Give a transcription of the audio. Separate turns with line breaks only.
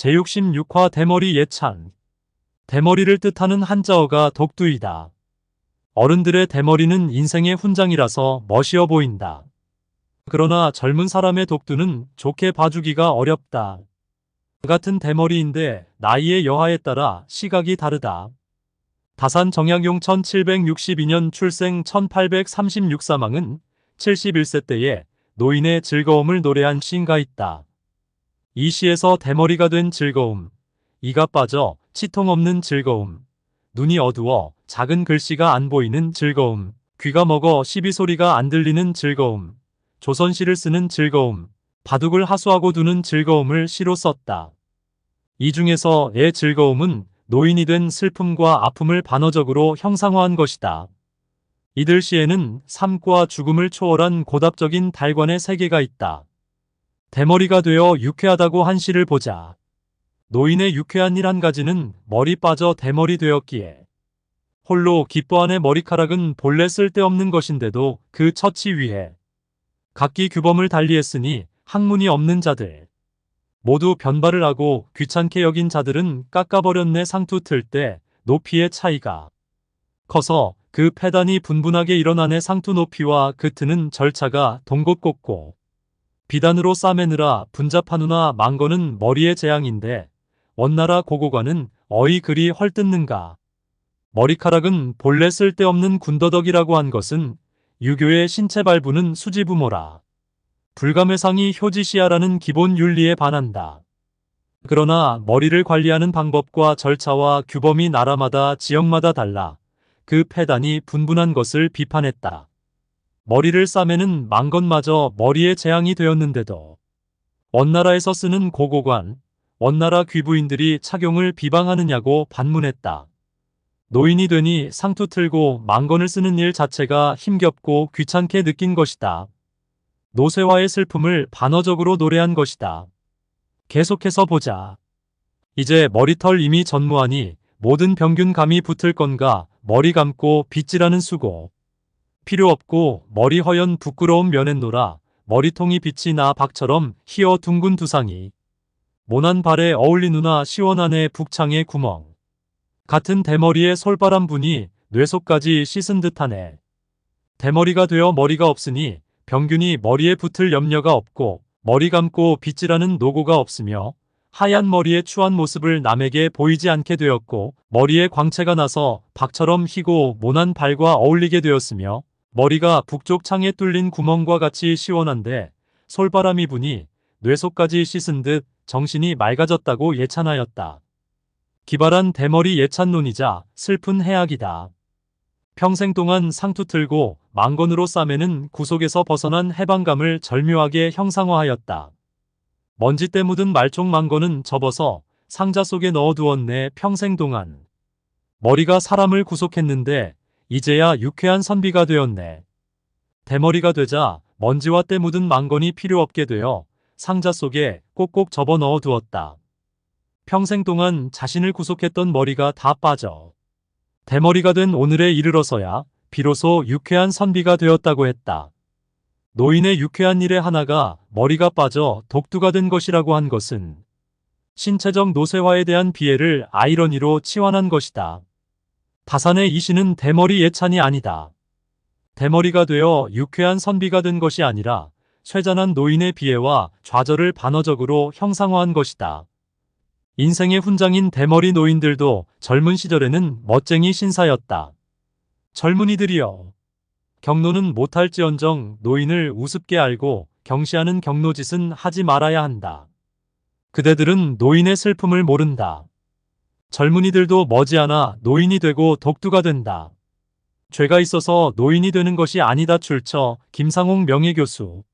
제66화 대머리 예찬. 대머리를 뜻하는 한자어가 독두이다. 어른들의 대머리는 인생의 훈장이라서 멋이어 보인다. 그러나 젊은 사람의 독두는 좋게 봐주기가 어렵다. 같은 대머리인데 나이의 여하에 따라 시각이 다르다. 다산 정약용 1762년 출생 1836 사망은 71세 때에 노인의 즐거움을 노래한 시인가 있다. 이 시에서 대머리가 된 즐거움, 이가 빠져 치통 없는 즐거움, 눈이 어두워 작은 글씨가 안 보이는 즐거움, 귀가 먹어 시비 소리가 안 들리는 즐거움, 조선시를 쓰는 즐거움, 바둑을 하수하고 두는 즐거움을 시로 썼다. 이 중에서 애 즐거움은 노인이 된 슬픔과 아픔을 반어적으로 형상화한 것이다. 이들 시에는 삶과 죽음을 초월한 고답적인 달관의 세계가 있다. 대머리가 되어 유쾌하다고 한 시를 보자. 노인의 유쾌한 일 한 가지는 머리 빠져 대머리 되었기에. 홀로 기뻐하네 머리카락은 본래 쓸데없는 것인데도 그 처치 위해 각기 규범을 달리했으니 학문이 없는 자들. 모두 변발을 하고 귀찮게 여긴 자들은 깎아버렸네 상투 틀 때 높이의 차이가. 커서 그 패단이 분분하게 일어나네 상투 높이와 그 트는 절차가 동곳곳고 비단으로 싸매느라 분잡하누나 망거는 머리의 재앙인데 원나라 고고관은 어이 그리 헐뜯는가. 머리카락은 본래 쓸데없는 군더더기라고 한 것은 유교의 신체 발부는 수지부모라. 불감회상이 효지시야라는 기본 윤리에 반한다. 그러나 머리를 관리하는 방법과 절차와 규범이 나라마다 지역마다 달라 그 패단이 분분한 것을 비판했다. 머리를 싸매는 망건마저 머리의 재앙이 되었는데도 원나라에서 쓰는 고고관, 원나라 귀부인들이 착용을 비방하느냐고 반문했다. 노인이 되니 상투 틀고 망건을 쓰는 일 자체가 힘겹고 귀찮게 느낀 것이다. 노쇠화의 슬픔을 반어적으로 노래한 것이다. 계속해서 보자. 이제 머리털 이미 전무하니 모든 병균 감이 붙을 건가 머리 감고 빗질하는 수고. 필요 없고 머리 허연 부끄러운 면엔 노라. 머리통이 빛이 나 박처럼 희어 둥근 두상이. 모난 발에 어울리누나 시원하네 북창의 구멍. 같은 대머리에 솔바람 분이 뇌속까지 씻은 듯하네. 대머리가 되어 머리가 없으니 병균이 머리에 붙을 염려가 없고 머리 감고 빗질하는 노고가 없으며 하얀 머리의 추한 모습을 남에게 보이지 않게 되었고 머리에 광채가 나서 박처럼 희고 모난 발과 어울리게 되었으며 머리가 북쪽 창에 뚫린 구멍과 같이 시원한데 솔바람이 부니 뇌속까지 씻은 듯 정신이 맑아졌다고 예찬하였다. 기발한 대머리 예찬론이자 슬픈 해악이다. 평생 동안 상투 틀고 망건으로 싸매는 구속에서 벗어난 해방감을 절묘하게 형상화하였다. 먼지 때 묻은 말총 망건은 접어서 상자 속에 넣어두었네 평생 동안. 머리가 사람을 구속했는데 이제야 유쾌한 선비가 되었네. 대머리가 되자 먼지와 때 묻은 망건이 필요 없게 되어 상자 속에 꼭꼭 접어 넣어 두었다. 평생 동안 자신을 구속했던 머리가 다 빠져. 대머리가 된 오늘에 이르러서야 비로소 유쾌한 선비가 되었다고 했다. 노인의 유쾌한 일의 하나가 머리가 빠져 독두가 된 것이라고 한 것은 신체적 노쇠화에 대한 비애를 아이러니로 치환한 것이다. 다산의 이시는 대머리 예찬이 아니다. 대머리가 되어 유쾌한 선비가 된 것이 아니라 쇠잔한 노인의 비애와 좌절을 반어적으로 형상화한 것이다. 인생의 훈장인 대머리 노인들도 젊은 시절에는 멋쟁이 신사였다. 젊은이들이여. 경노는 못할지언정 노인을 우습게 알고 경시하는 경노짓은 하지 말아야 한다. 그대들은 노인의 슬픔을 모른다. 젊은이들도 머지않아 노인이 되고 독두가 된다. 죄가 있어서 노인이 되는 것이 아니다 출처 김상홍 명예교수